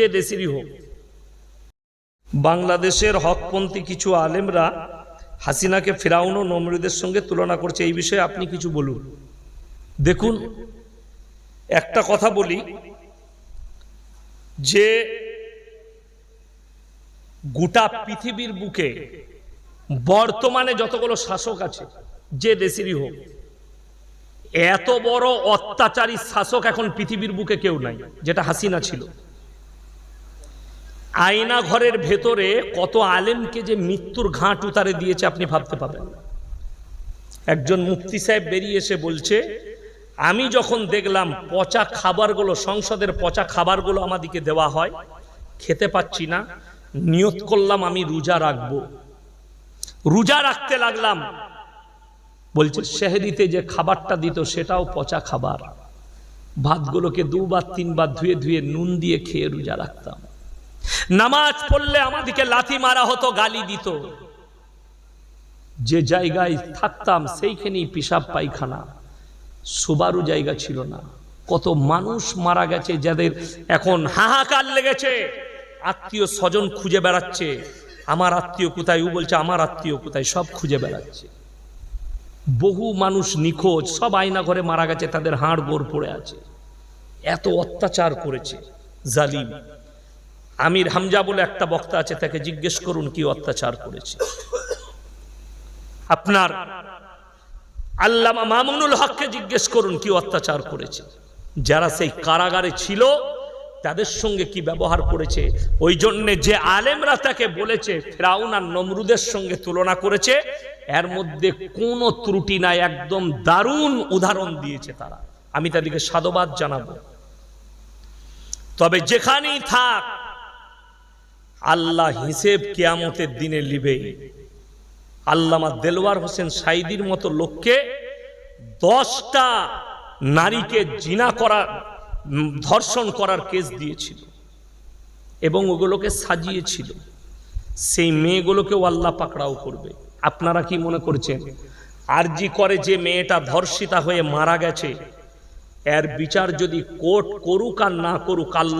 যে দেশেরই হোক। বাংলাদেশের হকপন্থী কিছু আলেমরা হাসিনাকে ফেরাউন ও নমরুদের সঙ্গে তুলনা করছে। এই বিষয়ে আপনি কিছু বলুন। দেখুন, একটা কথা বলি, যে গোটা পৃথিবীর বুকে বর্তমানে যতগুলো শাসক আছে, যে দেশেরই হোক, এত বড় অত্যাচারী শাসক এখন পৃথিবীর বুকে কেউ নাই, যেটা হাসিনা ছিল। আয়না ঘরের ভেতরে কত আলেমকে যে মৃত্যুর ঘাট উতারে দিয়েছে আপনি ভাবতে পাবেন একজন মুফতি সাহেব বেরিয়ে এসে বলছে, আমি যখন দেখলাম পচা খাবারগুলো, সংসদের পচা খাবারগুলো আমাদিকে দেওয়া হয়, খেতে পাচ্ছি না, নিয়ত করলাম আমি রোজা রাখব। রোজা রাখতে লাগলাম। বলছে, শেহরিতে যে খাবারটা দিত সেটাও পচা খাবার। ভাতগুলোকে দুবার, তিনবার ধুয়ে ধুয়ে নুন দিয়ে খেয়ে রোজা রাখতাম। নামাজ পড়লে আমাদেরকে লাথি মারা হতো, গালি দিত। যে জায়গায় থাকতাম, সেইখানেই পিসাব পায়খানা। সুবারু জায়গা ছিল না। কত মানুষ মারা গেছে যাদের এখন হাহাকার লেগেছে। আত্মীয় স্বজন খুঁজে বেড়াচ্ছে। আমার আত্মীয় কোথায়, ও বলছে, আমার আত্মীয় কোথায়? সব খুঁজে বেড়াচ্ছে। বহু মানুষ নিখোঁজ, সব আয়না ঘরে মারা গেছে, তাদের হাড় গোড় পড়ে আছে। এত অত্যাচার করেছে। জালিম। আমির হামজা বলে একটা বক্তা আছে, তাকে জিজ্ঞেস করুন কি অত্যাচার করেছে। আপনার আল্লামা মামুনুল হককে জিজ্ঞেস করুন কি অত্যাচার করেছে। যারা সেই কারাগারে ছিল, তাদের সঙ্গে কি ব্যবহার করেছে। ওই জন্যে যে আলেমরা তাকে বলেছে, ফেরাউন আর নমরুদের সঙ্গে তুলনা করেছে, এর মধ্যে কোনো ত্রুটি নাই, একদম দারুণ উদাহরণ দিয়েছে তারা। আমি তাদেরকে সাধুবাদ জানাব। তবে যেখানেই থাক আল্লাহ হিসেব কেয়ামতের দিনে লিবেই আল্লামা দেলওয়ার হোসেন সাইদির মতো লোককে দশটা নারীকে জিনা করা ধর্ষণ করার কেস দিয়েছিল এবং ওগুলোকে সাজিয়েছিল। সেই মেয়েগুলোকেও আল্লাহ পাকড়াও করবে। আপনারা কি মনে করছেন? আরজি করে যে মেয়েটা ধর্ষিতা হয়ে মারা গেছে, এর বিচার যদি কোর্ট করুক আর না করুক, আল্লাহ